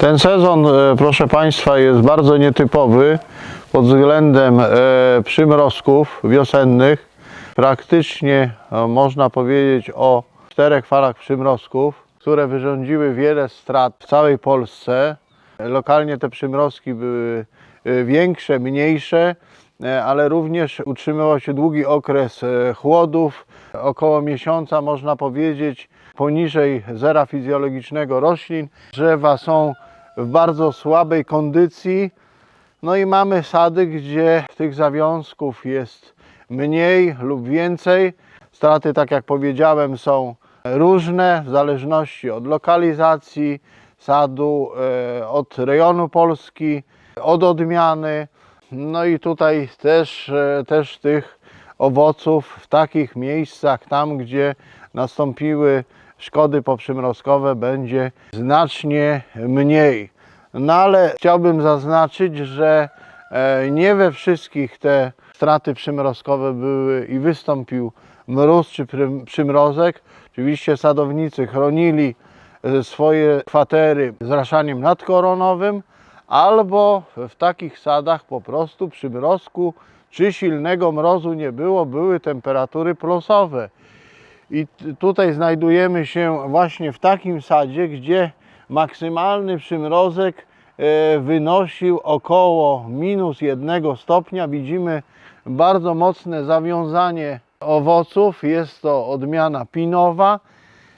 Ten sezon, e, proszę Państwa, jest bardzo nietypowy pod względem e, przymrozków wiosennych. Praktycznie e, można powiedzieć o czterech falach przymrozków, które wyrządziły wiele strat w całej Polsce. Lokalnie te przymrozki były większe, mniejsze, ale również utrzymywał się długi okres chłodów, około miesiąca można powiedzieć poniżej zera fizjologicznego roślin. Drzewa są w bardzo słabej kondycji. No i mamy sady, gdzie tych zawiązków jest mniej lub więcej. Straty, tak jak powiedziałem, są różne w zależności od lokalizacji sadu, e, od rejonu Polski, od odmiany. No i tutaj też, e, też tych owoców w takich miejscach, tam gdzie nastąpiły szkody poprzymrozkowe, będzie znacznie mniej. No ale chciałbym zaznaczyć, że e, nie we wszystkich te straty przymrozkowe były i wystąpił mróz czy przymrozek. Oczywiście sadownicy chronili e, swoje kwatery zraszaniem nadkoronowym, albo w takich sadach po prostu przymrozku czy silnego mrozu nie było, były temperatury plusowe. I tutaj znajdujemy się właśnie w takim sadzie, gdzie maksymalny przymrozek e, wynosił około minus jednego stopnia. Widzimy bardzo mocne zawiązanie owoców. Jest to odmiana pinowa.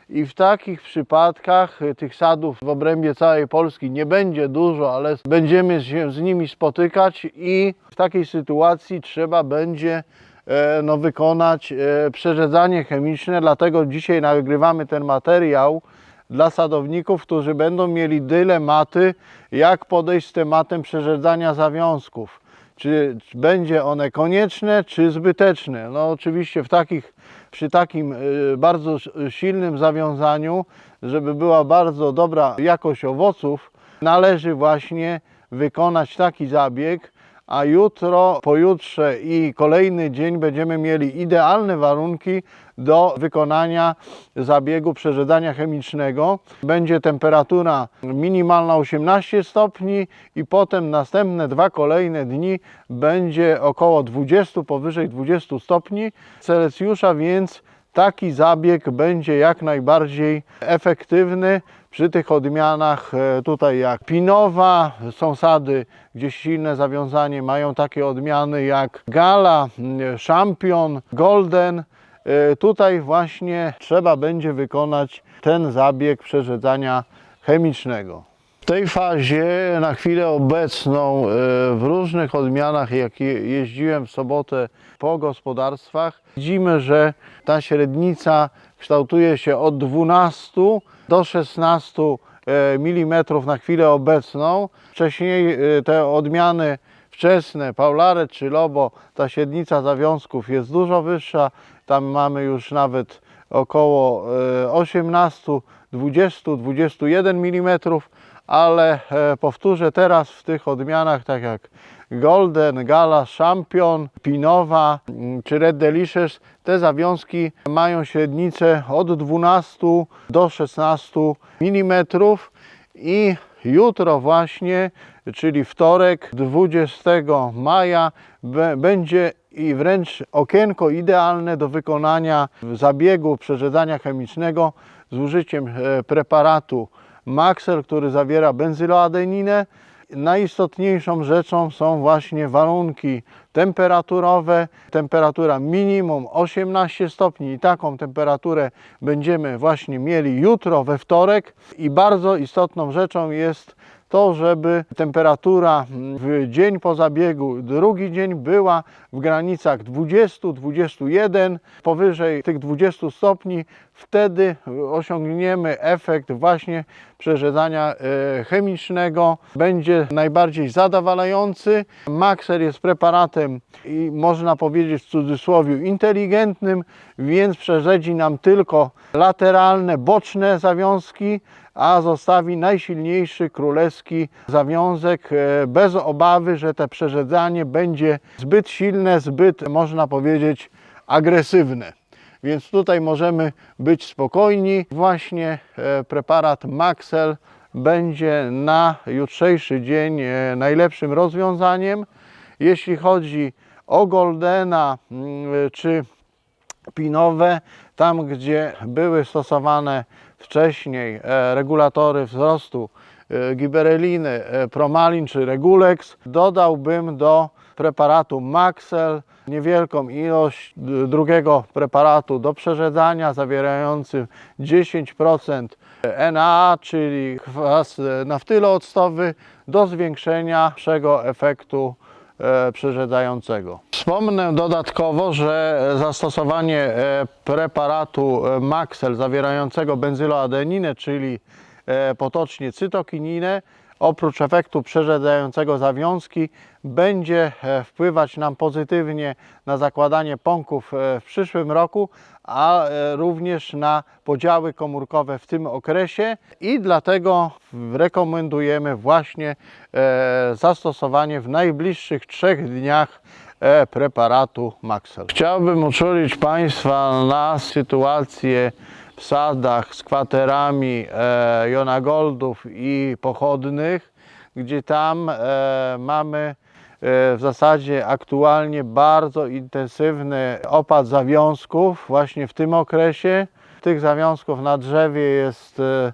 I w takich przypadkach y, tych sadów w obrębie całej Polski nie będzie dużo, ale będziemy się z nimi spotykać i w takiej sytuacji trzeba będzie e, no, wykonać e, przerzedzanie chemiczne. Dlatego dzisiaj nagrywamy ten materiał dla sadowników, którzy będą mieli dylematy, jak podejść z tematem przerzedzania zawiązków. Czy będzie one konieczne, czy zbyteczne? No oczywiście w takich, przy takim y, bardzo silnym zawiązaniu, żeby była bardzo dobra jakość owoców, należy właśnie wykonać taki zabieg, a jutro, pojutrze i kolejny dzień będziemy mieli idealne warunki do wykonania zabiegu przerzedzania chemicznego. Będzie temperatura minimalna 18 stopni i potem następne dwa kolejne dni będzie około 20, powyżej 20 stopni Celsjusza, więc taki zabieg będzie jak najbardziej efektywny przy tych odmianach e, tutaj jak Pinowa, są sady, gdzie silne zawiązanie mają takie odmiany jak Gala, Champion, Golden. E, Tutaj właśnie trzeba będzie wykonać ten zabieg przerzedzania chemicznego. W tej fazie na chwilę obecną e, w różnych odmianach, jak je- jeździłem w sobotę po gospodarstwach, widzimy, że ta średnica kształtuje się od 12 do 16 mm na chwilę obecną. Wcześniej e, te odmiany wczesne, Paulare czy Lobo, ta średnica zawiązków jest dużo wyższa. Tam mamy już nawet około e, 18, 20, 21 mm, ale e, powtórzę teraz w tych odmianach, tak jak Golden, Gala, Champion, Pinowa mm, czy Red Delicious, te zawiązki mają średnicę od 12 do 16 mm i jutro właśnie, czyli wtorek 20 maja będzie i wręcz okienko idealne do wykonania zabiegu przerzedzania chemicznego z użyciem e, preparatu Maxel, który zawiera benzyloadeninę. Najistotniejszą rzeczą są właśnie warunki temperaturowe. Temperatura minimum 18 stopni i taką temperaturę będziemy właśnie mieli jutro we wtorek. I bardzo istotną rzeczą jest to, żeby temperatura w dzień po zabiegu, drugi dzień była w granicach 20-21, powyżej tych 20 stopni, wtedy osiągniemy efekt właśnie przerzedzania e, chemicznego. Będzie najbardziej zadowalający. Maxer jest preparatem i można powiedzieć w cudzysłowie inteligentnym, więc przerzedzi nam tylko lateralne, boczne zawiązki, a zostawi najsilniejszy królewski zawiązek e, bez obawy, że te przerzedzanie będzie zbyt silne, zbyt można powiedzieć agresywne. Więc tutaj możemy być spokojni. Właśnie e, preparat Maxel będzie na jutrzejszy dzień e, najlepszym rozwiązaniem. Jeśli chodzi o Goldena mm, czy pinowe, tam gdzie były stosowane wcześniej e, regulatory wzrostu e, gibereliny, e, promalin czy regulex, dodałbym do preparatu Maxel niewielką ilość drugiego preparatu do przerzedzania zawierającym 10% NA, czyli kwas naftylooctowy do zwiększenia efektu e, przerzedzającego. Wspomnę dodatkowo, że zastosowanie e, preparatu e, Maxel zawierającego benzyloadeninę, czyli potocznie cytokininę, oprócz efektu przerzedzającego zawiązki, będzie e, wpływać nam pozytywnie na zakładanie pąków e, w przyszłym roku, a e, również na podziały komórkowe w tym okresie i dlatego rekomendujemy właśnie zastosowanie w najbliższych trzech dniach preparatu Maxel. Chciałbym uczulić Państwa na sytuację w sadach z kwaterami e, jonagoldów i pochodnych, gdzie tam e, mamy e, w zasadzie aktualnie bardzo intensywny opad zawiązków właśnie w tym okresie. Tych zawiązków na drzewie jest e,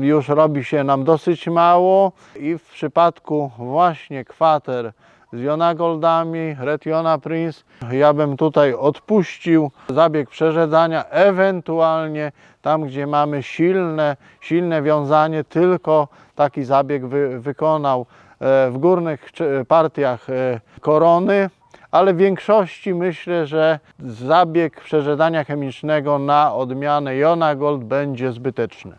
już robi się nam dosyć mało i w przypadku właśnie kwater z jonagoldami, Red Jona Prince, ja bym tutaj odpuścił zabieg przerzedzania, ewentualnie tam, gdzie mamy silne, silne wiązanie, tylko taki zabieg wy, wykonał e, w górnych partiach e, korony, ale w większości myślę, że zabieg przerzedzania chemicznego na odmianę Jona Gold będzie zbyteczny.